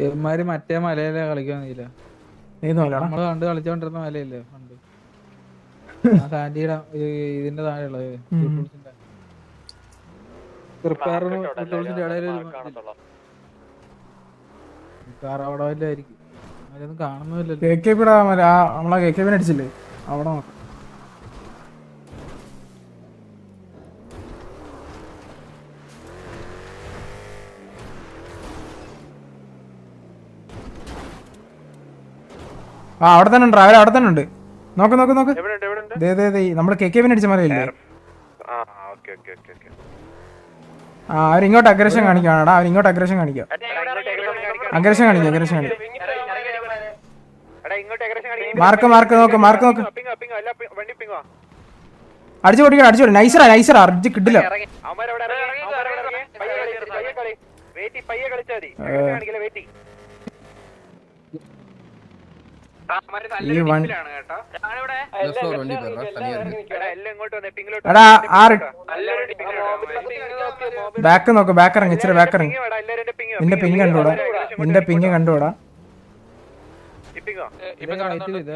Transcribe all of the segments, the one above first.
ഇവന്മാര് മറ്റേ മലയല്ലേ കളിക്കാന്നില്ല നമ്മൾ കണ്ട് കളിച്ചോണ്ടിരുന്ന മലയില്ലേ പണ്ട്? സാൻഡിയുടെ ഈ ഇതിന്റെ താഴെയുള്ളത്. കാണുന്നില്ലല്ലോ കെ കെ പിടാ മല ആ നമ്മളെ കെ കെ പിന്നെ അടിച്ചില്ലേ? അവിടെ നോക്കാം. ആ അവിടെ തന്നെ ഉണ്ട് അവർ അവിടെ തന്നെ ഉണ്ട്. നോക്ക് നോക്ക് നോക്ക്. ദേ ദേ ദേ നമ്മൾ കെ കെ പിനെ അടിച്ച മലയില്ലേ? ആ ഓക്കെ ഓക്കെ ഓക്കെ ഓക്കെ. ആ അവരിങ്ങോട്ട് അഗ്രഷൻ കാണിക്കുകയാണടാ അവരിങ്ങോട്ട് അഗ്രഷൻ കാണിക്കുക അഗ്രഷൻ കാണിക്കുക അഗ്രഷൻ കാണിക്കുക മാർക്ക് മാർക്ക് നോക്ക് മാർക്ക് നോക്ക്. അടിച്ചു പൊട്ടിക്കണം അടിച്ചു പൊട്ടി. നൈസറാ നൈസറാ അർജ് കിട്ടില്ല പയ്യെ മതി. കാണിക്കില്ല വെയിറ്റ് ഈ വൺ എടാ എല്ലാം ഇങ്ങോട്ട് വന്നേ പിങ്ങിലോട്ട് എടാ ആ എല്ലാവരും പിങ്ങിലോട്ട് ബാക്ക് നോക്ക് ബാക്ക് ഇറങ്ങി ഇച്ചിരി ബാക്ക് ഇറങ്ങി. നിന്റെ പിങ് കണ്ടുകൂടാ നിന്റെ പിങ് ഇത്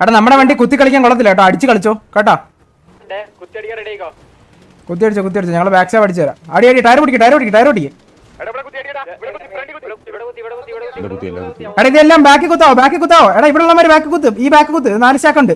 എടാ നമ്മുടെ വണ്ടി കുത്തി കളിക്കാൻ കൊള്ളത്തില്ല കേട്ടോ. അടിച്ച് കളിച്ചോ. കേട്ടോ. കുത്തി അടിച്ചോ കുത്തി അടിച്ചോ ഞങ്ങൾ ബാക്ക് സൈഡ് അടിച്ചു തരാം. അടി അടി ടയർ പിടിക്കും ടയർ പിടിക്കും ടയർ പിടിക്കും എടാ ഇവിടെ കുത്തിയടിയടാ ഇവിടെ കുത്തി ഫ്രണ്ട് കുത്തി ഇവിടെ കുത്തി ഇവിടെ കുത്തി ഇവിടെ കുത്തി ഇവിടെ കുത്തി എല്ലാം കുത്തി എടാ ഇതെല്ലാം ബാക്കി കുത്താവോ? ബാക്കി കുത്താവോ? എടാ ഇവിടെ ഉള്ളമാര് ബാക്കി കുത്ത്. ഈ ബാക്കി കുത്ത്. നാല് സ്റ്റാക്ക് ഉണ്ട്.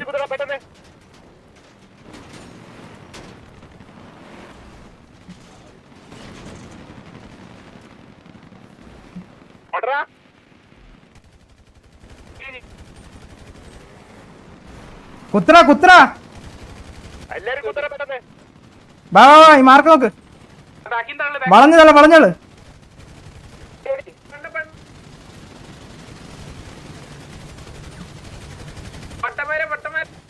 കുത്ര കുത്ര ബാ ഈ മാർക്ക് നോക്ക്. വളഞ്ഞതല്ല വളഞ്ഞൾ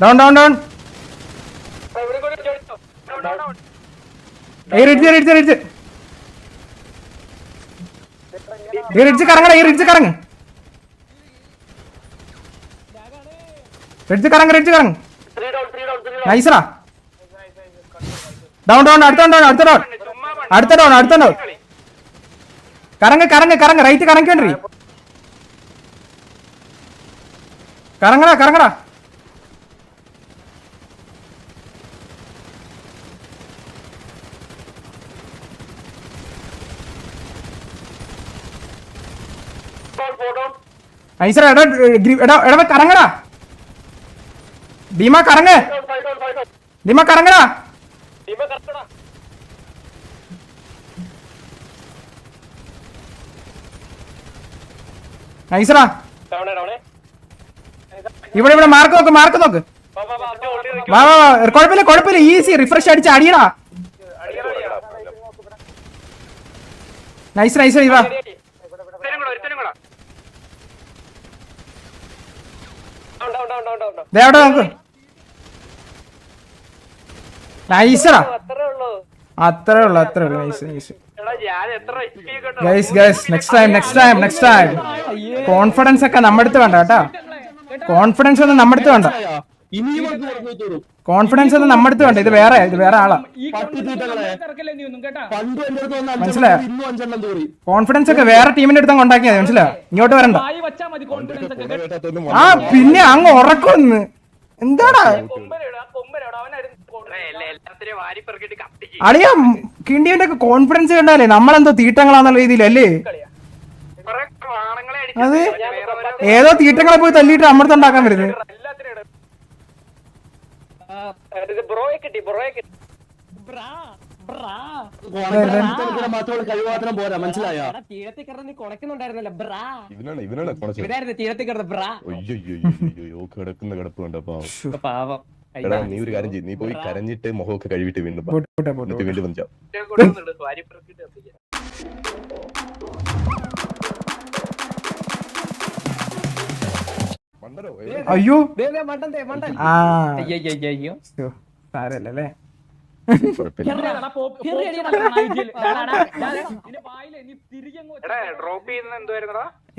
ഡൗൺ ഡൗൺ ഡൗൺ ഈ റിഡ്ജ് റിഡ്ജ് റിഡ്ജ് ഈ റിഡ്ജ് കറങ്ങട ഈ റിഡ്ജ് കറങ്ങ്. റിഡ്ജ് കറങ്ങ് റിഡ്ജ് കറങ്ങ്. നൈസറാ ഡൗൺ ഡൗൺ അടുത്ത ഡൗൺ അടുത്ത ഡൗൺ അടുത്ത ഡൗൺ അടുത്ത ഡൗൺ കറങ്ങ് കറങ്ങ് കറങ്ങ്. റൈറ്റ് കറങ്ങി കറങ്ങടാ കറങ്ങടാ നൈസറാ എടാ എടാ എടാ കറങ്ങടാ. ഭീമ കറങ്ങ്. ഭീമ കറങ്ങടാ. നൈസറാ ഇവിടെ ഇവിടെ മാർക്ക് നോക്ക് മാർക്ക് നോക്ക്. വാ വാ വാ കുഴപ്പമില്ല കുഴപ്പമില്ല. ഈസി റിഫ്രഷ് അടിച്ച് അടിയടാ. നൈസ് നൈസ് വാ. ദേ അവിടെ നോക്ക് നൈസറാ അത്രേ ഉള്ളു. അത്രേ ഉള്ളു nice nice guys guys next time next time next time confidence ഒക്കെ നമ്മുടെ അടുത്ത് വേണ്ട കേട്ടോ. കോൺഫിഡൻസ് ഒന്നും നമ്മുടെ അടുത്ത് വേണ്ട. കോൺഫിഡൻസ് ഒന്നും നമ്മുടെ അടുത്ത് വേണ്ട. ഇത് വേറെ ഇത് വേറെ ആളാ. മനസ്സിലായോ? കോൺഫിഡൻസ് ഒക്കെ വേറെ ടീമിന്റെ അടുത്ത് കൊണ്ടാക്കിയത് മതി. മനസ്സിലായോ? ഇങ്ങോട്ട് വരണ്ട. ആ പിന്നെ അങ്ങ് ഉറക്കൊന്ന്. എന്താടാ? അളിയാ കിണ്ടിയന്റെ ഒക്കെ കോൺഫിഡൻസ് കണ്ടാലേ നമ്മളെന്തോ തീട്ടങ്ങളാന്നുള്ള രീതിയിലല്ലേ അതെ. ഏതോ തീട്ടങ്ങളെ പോയി തല്ലിയിട്ട് അമൃതം ഉണ്ടാക്കാൻ വരുന്നത് ബ്രോയെ കിട്ടി ബ്രോയെ കിട്ടി മാത്രമുള്ള കഴിവാത്രം പോരാ മനസ്സിലായോ? തീരത്തിൽ കിടന്ന് നീ കുളയ്ക്കുന്നുണ്ടായിരുന്നല്ലോ ബ്രാ. ഇവനാണ് ഇവനാണ് കുണച്ചത്. ഇവരായിരുന്നു തീരത്തിൽ കിടന്ന് ബ്രാ. അയ്യോ കിടക്കുന്ന കിടപ്പ് കണ്ടപ്പോ പാവം. എടാ നീ ഒരു കാര്യം ചെയ്യും നീ പോയി കരഞ്ഞിട്ട് മുഖമൊക്കെ കഴുകിട്ട് വീണ്ടും വാ. എന്നിട്ട് വീണ്ടും വന്നു ഡ്രോപ്പ് അയ്യോ. സാരല്ലേ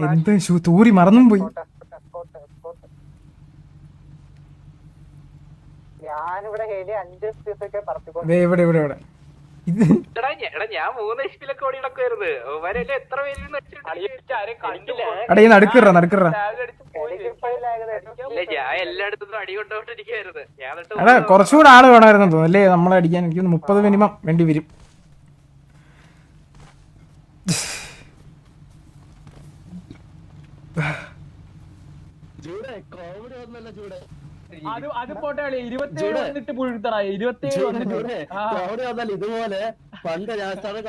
എന്ത്? ഷൂ തൂരി മറന്നും പോയി. ഇവിടെ ഇവിടെ ഇവിടെ. എടാ ഞാൻ മൂന്ന് എച്ചിലൊക്കെ ഓടി നടക്കുവായിരുന്നു അവരെല്ലാം എത്ര പേര് എടാ ഈ നടുക്കിറ നടുക്കിറ ഇല്ല ഞാൻ എല്ലായിടത്തും അടി കൊണ്ടോണ്ടിരിക്കുവായിരുന്നു എടാ കുറച്ചുകൂടെ ആൾ വേണമായിരുന്നു തോന്നുന്നു. അല്ലേ നമ്മളെ അടിക്കാൻ? എനിക്ക് മുപ്പത് മിനിമം വേണ്ടി വരും. അത് അത് പോട്ടെ കളി ഇരുപത്തിയേഴ് വന്നിട്ട് പുഴുത്തറ ഇരുപത്തിയേഴ് വന്നിട്ട്. ആ. അവിടെ വന്നാൽ ഇതുപോലെ പണ്ട് രാജസ്ഥാനെ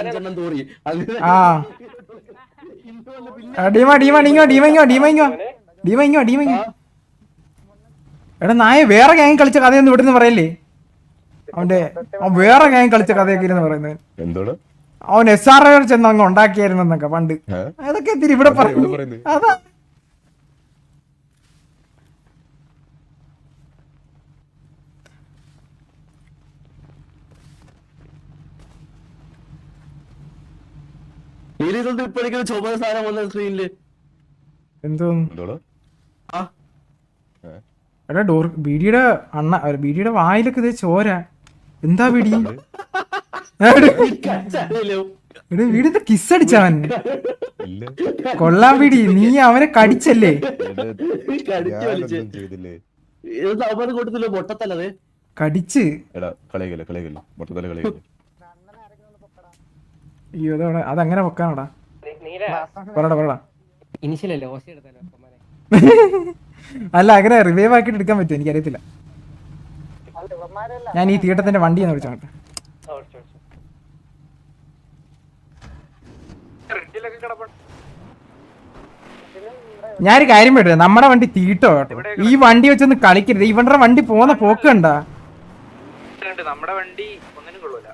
അഞ്ചെണ്ണം തൂറി. ഇങ്ങോ ഡീമ ഇങ്ങോ ഇങ്ങോ. ഡീമങ്ങോ എടാ നായ വേറെ ഗ്യാങ് കളിച്ച കഥയൊന്നും ഇവിടുന്ന് പറയല്ലേ? അവന്റെ അവൻ വേറെ ഗ്യാങ് കളിച്ച കഥയൊക്കെ ഇരുന്ന് പറയുന്നത്. എന്തോട്? അവൻ എസ് ആർ ചെന്ന് അങ്ങ് ഉണ്ടാക്കിയായിരുന്നു എന്നൊക്കെ പണ്ട് അതൊക്കെ ഇവിടെ പറയുന്നു അതാ. ഇതൊന്നും ഇപ്പോഴേക്കും ചുമന്ന സാധനം വന്ന സ്ക്രീനിൽ എന്തോന്നു എടാ ഡോർ ബീഡിയുടെ അണ്ണ ബീഡിയുടെ വായിലൊക്കെ ഇതേ ചോര. എന്താ ബീഡി? എടാ. വീടിന്റെ കിസ് അടിച്ചവൻ ഇല്ല. കൊള്ളാൻ പിടി നീ അവനെ കടിച്ചല്ലേ? കടിച്ചു അയ്യോ അതവിടെ അതങ്ങനെ വെക്കാനോടാ. നീല പറടാ പറടാ. ഇനിഷ്യലല്ലേ ഓസി എടുത്തല്ലോ കൊമ്പനെ. അല്ല അങ്ങനെ റിവൈവ് ആക്കിയിട്ട് എടുക്കാൻ പറ്റും എനിക്കറിയത്തില്ല. ഞാൻ ഈ തീട്ടത്തിന്റെ വണ്ടി എന്ന് വിളിച്ചോട്ടെ കിടപ്പുണ്ട് ഞാനൊരു കാര്യം പറ്റില്ല നമ്മുടെ വണ്ടി തീട്ടോ കേട്ടോ? ഈ വണ്ടി വെച്ചൊന്ന് കളിക്കരുത്. ഇവന്റെ വണ്ടി പോകുന്ന പോക്കണ്ടാ നമ്മുടെ വണ്ടി ഒന്നിനും കൊള്ളൂല.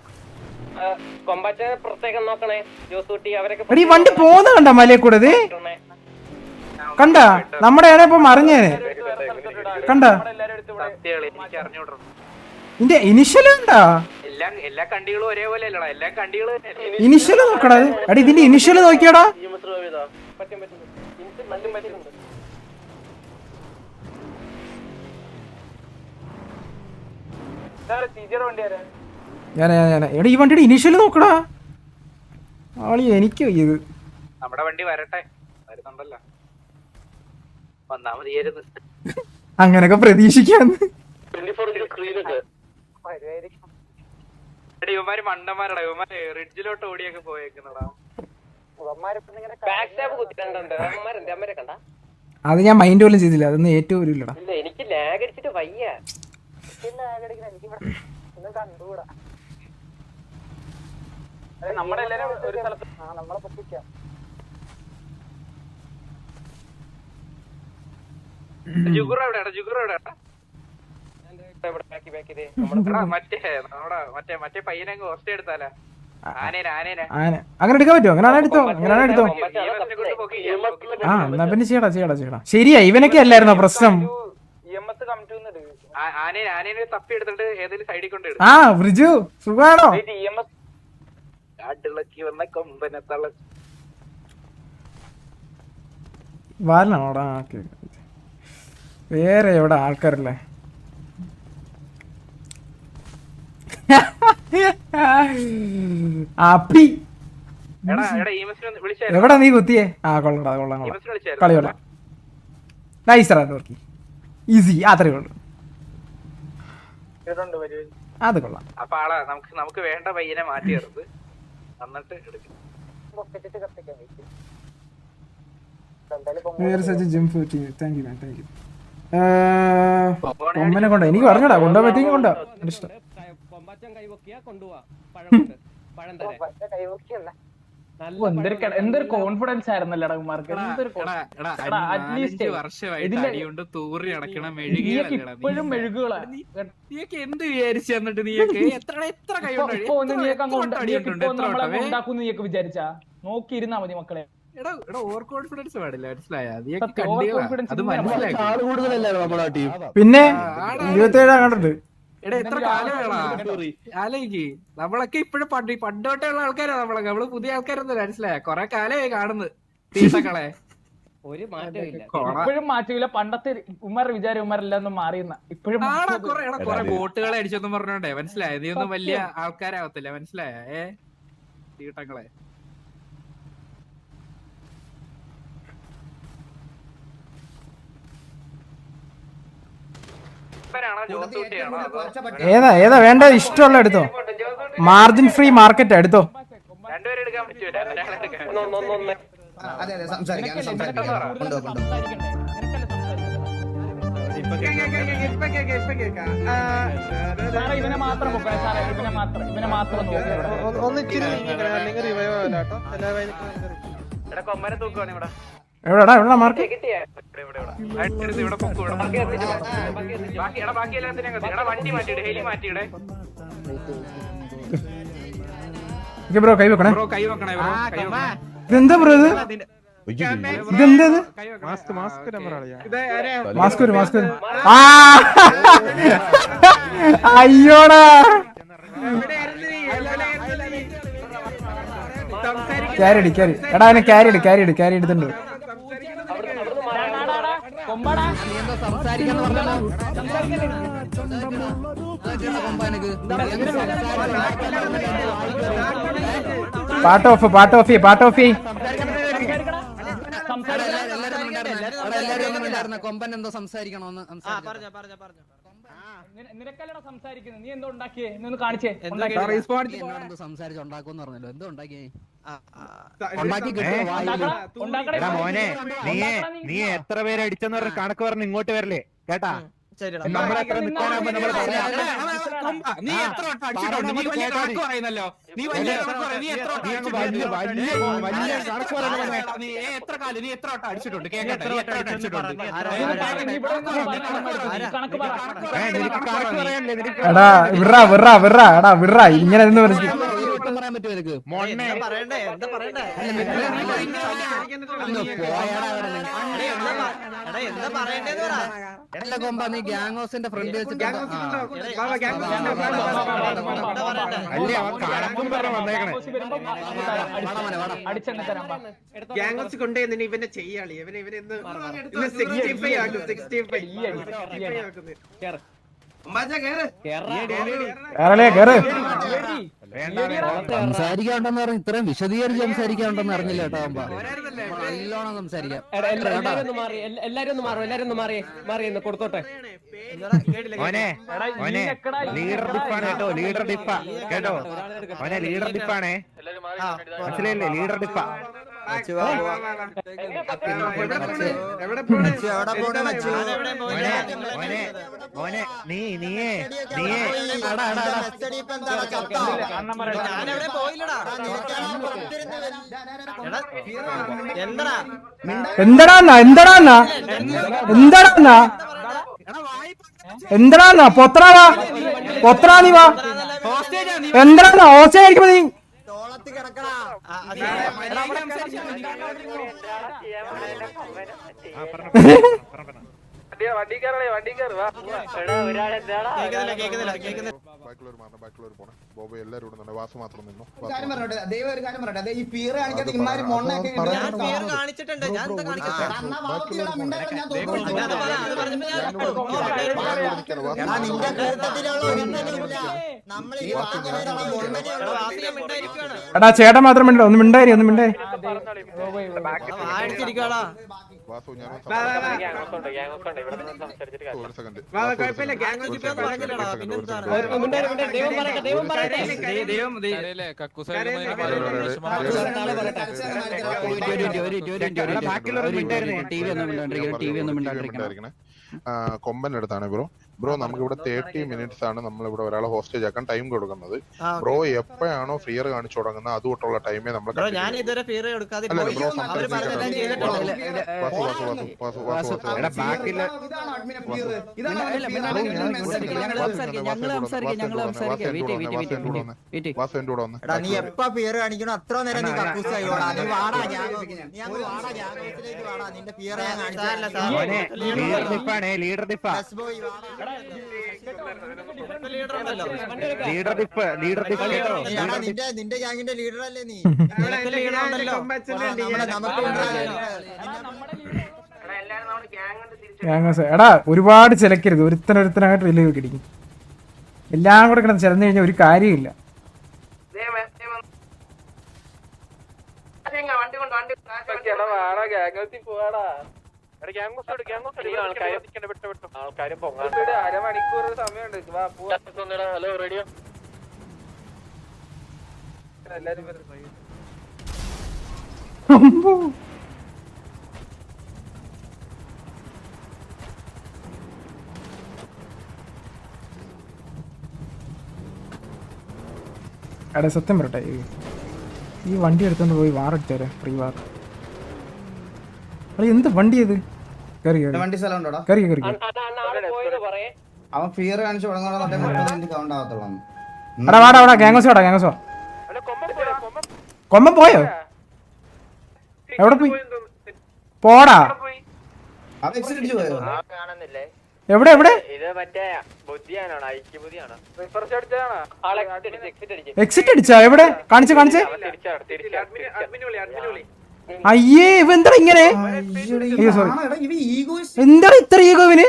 കൊമ്പറ്റ പ്രത്യേകം നോക്കണേ. ജോസൂട്ടി അവരൊക്കെ എടി വണ്ടി പോകുന്ന കണ്ട മലയെ കൂടെ ഇത്. കണ്ട? നമ്മുടെ ആടെ ഇപ്പൊ മറിഞ്ഞേനെ കണ്ട? നിന്റെ ഇനിഷ്യൽ കണ്ടാ? എല്ലാ എല്ലാ കണ്ടികളും ഒരേപോലെ അല്ലടാ എല്ലാ കണ്ടികളും. ഇനിഷ്യൽ നോക്കടാ. എടി ഇതിന്റെ ഇനിഷ്യൽ നോക്കിയാടാ? പറ്റും പറ്റും വണ്ടിയാരാ ഞാൻ ഞാൻ ഞാൻ എടാ ഈ വണ്ടിയുടെ ഇനീഷ്യൽ നോക്കടാ. ആളി എനിക്ക് ഇത്. നമ്മുടെ വണ്ടി വരട്ടെ. വരുന്നുണ്ടല്ലോ. വന്നാ മതിയായിരുന്നു. അങ്ങനൊക്കെ പ്രതീക്ഷിക്കാന്ന്. സ്ക്രീനൊക്കെ എടാ, ഇവന്മാര് മണ്ടന്മാരടാ. ഇവന്മാര് റിഡ്ജിലോട്ട് ഓടിയൊക്കെ പോയേക്കുന്നടാ. അത് ഞാൻ മൈൻഡ് പോലും ചെയ്തില്ല. അതൊന്നും ഏറ്റവും ഒരു ഇല്ലടാ. ഇല്ല എനിക്ക് ലാഗ് അടിച്ചിട്ട് വയ്യ. ഇവിടെ ബാക്കി ബാക്കി മറ്റേ മറ്റേ പയ്യനെ അങ്ങ് ഹോസ്റ്റ് എടുത്താലാ? ആനേനെ ആനേനെ. ആന. അങ്ങനെ എടുക്കാൻ പറ്റുമോ? അങ്ങനെ എടുത്തോ? അങ്ങനെ എടുത്തോ. ആ എന്നാ പിന്നെ ചെയ്യടാ ചെയ്യടാ ചെയ്യടാ. ശരിയാ ഇവനൊക്കെ അല്ലായിരുന്നോ പ്രശ്നം? ആ- ആനേനെ ആനേനെ തപ്പി എടുത്തിട്ട് ഏതെങ്കിലും സൈഡിൽ കൊണ്ട് ഇടും. ആ ബ്രിജു സുഖാണോ? കാട്ടിളക്കി വന്ന കൊമ്പനെ തള്ള വാലനാണോടാ വേറെ എവിടെ ആൾക്കാരല്ലേ? അപ്പി എവിടെ നീ കുത്തിയേ? ആ കൊള്ളടാ കൊള്ളാം കൊള്ളാം. കളി കൊള്ളാം നൈസറാ നോക്കി ഈസി അത്രേ ഉള്ളൂ. അത് കൊള്ളാം. അപ്പൊ ആളാ നമുക്ക് നമുക്ക് വേണ്ട പയ്യനെ മാറ്റി എടുത്ത് എന്നിട്ട് എടുക്കും. കൊമ്പനെ കൊണ്ടോ? എനിക്ക് പറഞ്ഞടാ കൊണ്ടോ പറ്റിയെങ്കിൽ കൊണ്ടോ? ഇഷ്ടം. കൊമ്പറ്റൻ കൈ പൊക്കിയാ കൊണ്ടുപോവാ. പഴം പഴം ഓ, എന്തൊരു കോൺഫിഡൻസ് ആയിരുന്നല്ലോ ഇടകുമാർക്ക് എന്തൊരു തൂറി അടക്കണ ഇപ്പോഴും മെഴുകുകളാ. നീയൊക്കെ എന്ത് വിചാരിച്ചു എന്നിട്ട് നീയൊക്കെ? എത്ര എത്ര നീയൊക്കെ വിചാരിച്ചാ? നോക്കിയിരുന്നാ മതി മക്കളെ. എടാ എടാ ഓവർ കോൺഫിഡൻസ് പാടില്ല മനസ്സിലായ? അത് മനസ്സിലായി മനസ്സിലാക്കി. ആൾ നമ്മുടെ ആ ടീം പിന്നെ ഇരുപത്തേഴ് കണ്ടിട്ട് എടാ എത്ര ആലോചിക്ക് നമ്മളൊക്കെ ഇപ്പോഴും പണ്ട് പണ്ടോട്ടേ ഉള്ള ആൾക്കാരാ നമ്മളൊക്കെ നമ്മൾ പുതിയ ആൾക്കാരൊന്നും മനസ്സിലായ? കൊറേ കാലമായി കാണുന്നു തീട്ടക്കളെ ഒരു ഇപ്പോഴും മാറ്റില്ല പണ്ടത്തെ ഉമർ വിചാരം ഉമ്മറില്ലെന്നും മാറിയെന്ന ഇപ്പോഴും കൊറേ ബോട്ടുകളെ അടിച്ചൊന്നും പറഞ്ഞോണ്ടേ മനസ്സിലായ? നീ ഒന്നും. വലിയ ആൾക്കാരാവത്തില്ല മനസ്സിലായ? ഏ? തീട്ടങ്ങളെ. ഏതാ ഏതാ വേണ്ട ഇഷ്ടമുള്ള എടുത്തോ. മാർജിൻ ഫ്രീ മാർക്കറ്റ് എടുത്തോ. ഒന്നിച്ചിരി ഒന്ന് ഒന്ന് ഒന്ന് ഒന്ന്. അതെ അതെ സംസാരിക്കാം കൊണ്ടുപോ നോക്കി എടാ കൊമ്പനെ തൂക്കുവാണ് ഇവിടെ. എവിടെടാ? എവിടെ മാർക്ക് ബ്രോ കൈ വെക്കണേ. ബ്രോ കൈ വെക്കണേ ബ്രോ കൈ ഇതെന്താ ബ്രോ ഇത്? ഇതെന്താ മാസ്ക് വരും മാസ്ക് അയ്യോടാ! ക്യാരി അടി ക്യാരി. എടാ അവനെ ക്യാരി ഇട് ക്യാരി ഇട് ക്യാരി എടുത്തിട്ടുണ്ട്. കൊമ്പാടാ പാട്ട് ഓഫ് പാട്ട് ഓഫ് പാട്ട് ഓഫ്. കൊമ്പൻ എന്തോ സംസാരിക്കണോന്ന് നിന- നിനക്കല്ലടാ സംസാരിക്കുന്നത് നീ എന്തോ ഉണ്ടാക്കിയേ? എന്നൊന്ന് കാണിച്ചേ. ഉണ്ടാക്കി എന്നോട് സംസാരിച്ച് പറഞ്ഞല്ലോ. എന്തോ ഉണ്ടാക്കിയേ? മോനെ നീ നീ എത്ര പേര് അടിച്ചെന്ന് പറഞ്ഞ കണക്ക് പറഞ്ഞ് ഇങ്ങോട്ട് വരല്ലേ? കേട്ടാ? എത്ര നീ എത്ര വട്ടം അടിച്ചിട്ടുണ്ട് നീ വലിയ കണക്ക് പറയുന്നല്ലോ നീ വലിയ കണക്ക് പറയും നീ എത്ര വട്ടം നീ അടിച്ചിട്ടുണ്ട്? എത്ര കാലം നീ എത്ര വട്ടം അടിച്ചിട്ടുണ്ട് കേക്കട്ടെ നീ വട്ടം അടിച്ചിട്ടുണ്ട് എടാ വിറ വിറ വിറ എടാ വിറ ഇങ്ങനെ എന്ന് പറഞ്ഞു പറയാൻ പറ്റുമോ നിനക്ക്. അല്ല കൊമ്പ നീ ഗ്യാങ് ഫ്രണ്ട് വെച്ചിട്ട് തരാം വാ. ഗ്യാങ്സ് ഇവനെ ചെയ്യാളി. ഇവനെ ഇവനെ സിക്സ്റ്റി ഫൈവ് ആക്കും സിക്സ്റ്റി ഫൈവ് സംസാരിക്കാണ്ടെന്ന് പറഞ്ഞു ഇത്രയും വിശദീകരിച്ച് സംസാരിക്കാണ്ടെന്ന് അറിഞ്ഞില്ല കേട്ടോ കൊമ്പ നല്ലോണം സംസാരിക്കാം. എല്ലാരും ഒന്ന് മാറി എല്ലാ- എല്ലാരും ഒന്ന് മാറും എല്ലാരും ഒന്ന് മാറി മാറി കൊടുത്തോട്ടെ. ഓനെ മോനെ ലീഡർ ഡിപ്പാണ് കേട്ടോ ലീഡർ ഡിപ്പ കേട്ടോ? ഓനെ ലീഡർ ഡിപ്പാണേ മനസ്സിലായില്ലേ? ലീഡർ ഡിപ്പ നീ നീയേ നീയേ അടാ അണ്ണന്മാരെ എന്തടാ? എന്തടാന്നാ എന്തടാന്നാ എന്തടാന്നാ പൊത്രാവാ പൊത്രാ നീ വാ. എന്തടാന്നാ ഓച്ചായിരിക്കുമ്പോ നീ വണ്ടി കയറേ. വണ്ടി കയറുവാ എടാ കാണിച്ചിട്ടുണ്ട്. ഞാൻ എടാ ചേട്ടൻ മാത്രം മിണ്ടോ? ഒന്ന് മിണ്ടായി ഒന്ന് മിണ്ടായി. വാസു ഞാൻ ഒരു സെക്കൻഡ് ബാക്കിയുള്ളവർ ടി വി ഒന്നും ടി വി ഒന്നും കൊമ്പന്റെ അടുത്താണ് ബ്രോ. ബ്രോ നമുക്ക് ഇവിടെ തേർട്ടി മിനിറ്റ്സ് ആണ് നമ്മൾ ഇവിടെ ഒരാളെ ഹോസ്റ്റേജ് ആക്കാൻ ടൈം കൊടുക്കുന്നത്. ബ്രോ എപ്പോഴാണോ ഫിയർ കാണിച്ചു തുടങ്ങുന്നത് അത് തൊട്ടുള്ള ടൈമേ നമ്മൾ നീ എപ്പ ഫിയർ അത്ര നേരം നീ നീ വാടാ നിന്റെ ഫിയർ ഞാൻ ലീഡർ ഡിപ്പാണ് ലീഡർ ഡിപ്പാ ലീഡർ ഡിപ്പ് ലീഡർ നിന്റെ നിന്റെ ഗ്യാങ്ങിന്റെ ലീഡർ അല്ലേ നീ? എടാ ഒരുപാട് ചിലക്കരുത്. ഒരുത്തനൊരുത്തനായിട്ട് റിലേ കിടിക്കും എല്ലാം കൂടെ കിടന്ന് ചിലന്ന് കഴിഞ്ഞാൽ ഒരു കാര്യമില്ല. വണ്ടി കൊണ്ട് വണ്ടി പോവാടാ. സമയമുണ്ട്. Hello radio. സത്യം പറട്ടെ ഈ വണ്ടി എടുത്തോണ്ട് പോയി വാറടിച്ചാലേ ഫ്രീ വാർ. എന്ത് വണ്ടി ഇത്? കറി വണ്ടി സ്ഥലം ഉണ്ടോടാ കറി കറി. അവൻ ഫിയർ കാണിച്ചു തുടങ്ങണോ കൗണ്ട് വാടാ പോയോ? എവിടെ പോയി? പോടാ. എവിടെ എവിടെ എക്സിറ്റ് അടിച്ചാ എവിടെ? കാണിച്ചു കാണിച്ചു. അയ്യേ ഇവ എന്താ ഇങ്ങനെ? അയ്യോ സോറി എന്താ ഇത്ര ഈഗോവിന്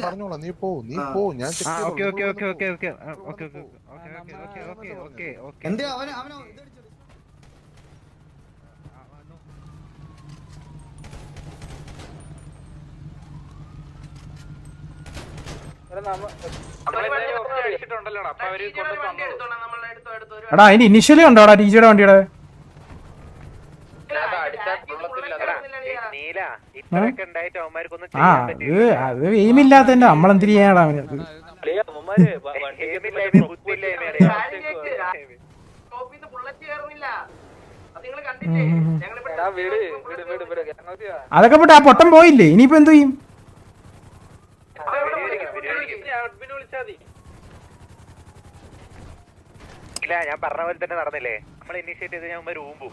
പറഞ്ഞോളാം നീ പോ നീ പോ ഞാൻ check ആ ചെയ്തോളാം. Okay okay okay okay okay okay okay okay okay okay okay എന്ത് അവൻ അവൻ എടാ അതിന്റെ ഇനിഷ്യലി ഉണ്ടോടാ ടീച്ചറുടെ വണ്ടിയുടെ. ആ അത് അത് എയിമില്ലാത്തതിന്റെ നമ്മളെന്തിരി ചെയ്യാനാടാ അവന്? അത് അതൊക്കെ പോട്ടെ ആ പൊട്ടം പോയില്ലേ? ഇനിയിപ്പോ എന്തു ചെയ്യും? ഇല്ല ഞാൻ പറഞ്ഞ പോലെ തന്നെ നടന്നില്ലേ? നമ്മൾ ഇനിഷ്യേറ്റ് ചെയ്ത് ഞാൻ അവന്മാർ ഊമ്പും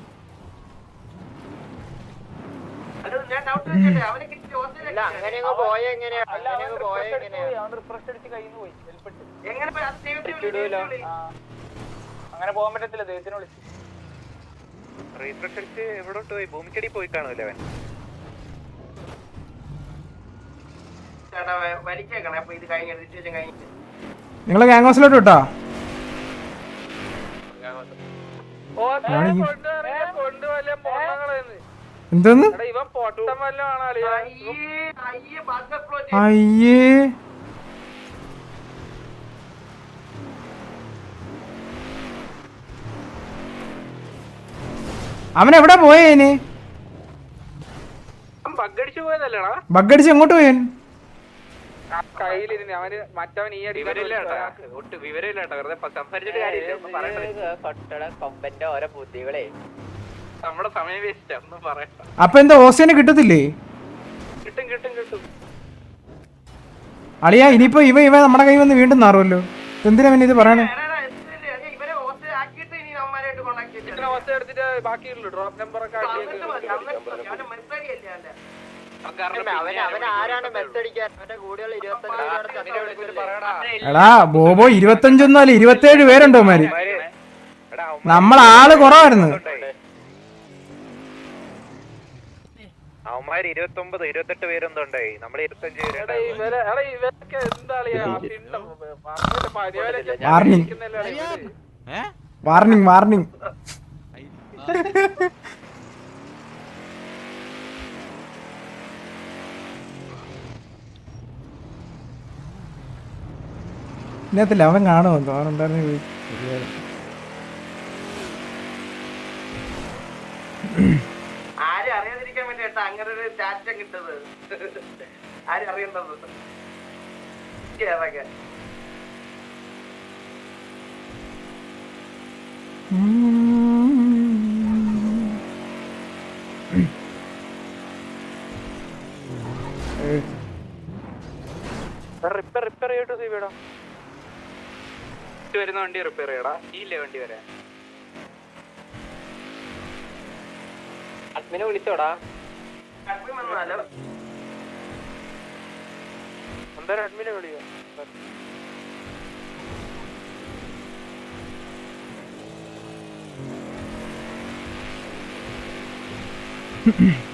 അങ്ങനെ പോകാൻ പറ്റത്തില്ല ദൈവത്തിനെ വിളിച്ച്. റീഫ്രഷ് അടിച്ച് എവിടോട്ട് പോയി? ഭൂമിക്കടി പോയി കാണൂല്ലേ അവൻ? വലിച്ചേക്കണേ. അപ്പൊ ഇത് കഴിഞ്ഞ സിറ്റുവേഷൻ കഴിഞ്ഞിട്ട്. നിങ്ങളെ ഗ്യാങ് ഹൗസിലോട്ട് വിട്ടോ എന്തെന്ന്? അയ്യേ അവൻ എവിടെ പോയേന്? ബഗ്ഗടിച്ചു പോയതല്ലേടാ. ബഗ്ഗടിച്ച് എങ്ങോട്ട് പോയൻ കയ്യിലിരുന്ന് അവന് മറ്റവൻ ഈ ഒട്ട് വിവരമില്ല കേട്ടോ. വെറുതെ സംസാരിച്ചിട്ട് കാര്യമില്ല. നമ്മുടെ സമയം വേസ്റ്റ്. ഒന്നും പറയണ്ട. അപ്പൊ എന്താ ഓസ്റ്റിനെ കിട്ടത്തില്ലേ? കിട്ടും കിട്ടും കിട്ടും. അളിയാ ഇനിയിപ്പോ ഇവ ഇവ നമ്മുടെ കൈ വന്ന് വീണ്ടും നാറുമല്ലോ. എന്തിനാ പിന്നെ ഇത് പറയണേ? ബാക്കിയുള്ളൂ. ഡ്രോപ്പ് നമ്പർ ഒക്കെ എടാ ബോബോ ഇരുപത്തഞ്ചൊന്നല്ല ഇരുപത്തേഴ് പേരുണ്ടോ മാര് നമ്മൾ ആൾ കുറവായിരുന്നു. അവന്മാര് ഇരുപത്തി ഇരുപത്തെട്ട് പേരെന്തോ നമ്മൾ ഇരുപത്തഞ്ച് പേരുണ്ട് വാർണിംഗ്. വാർണിംഗ്. ഇതിനകത്തില്ല അവൻ കാണുമോ? അവൻ ഉണ്ടായിരുന്നു റിപ്പർ അറിയാതിരിക്കാൻ വേണ്ടി കേട്ടാ അങ്ങനെ ഒരു ചാറ്റ കിട്ടത്. ആരും അറിയണ്ടത്? അതൊക്കെ റിപ്പയർ റിപ്പയർ ചെയ്തിട്ട് സീവിടാ വരുന്ന വണ്ടി റിപ്പയർ ചെയ്യടാ. ഈ ഇല്ലേ വണ്ടി വരെ. അഡ്മിനെ വിളിച്ചോടാ. എന്തായാലും അഡ്മിനെ വിളിയോ ആ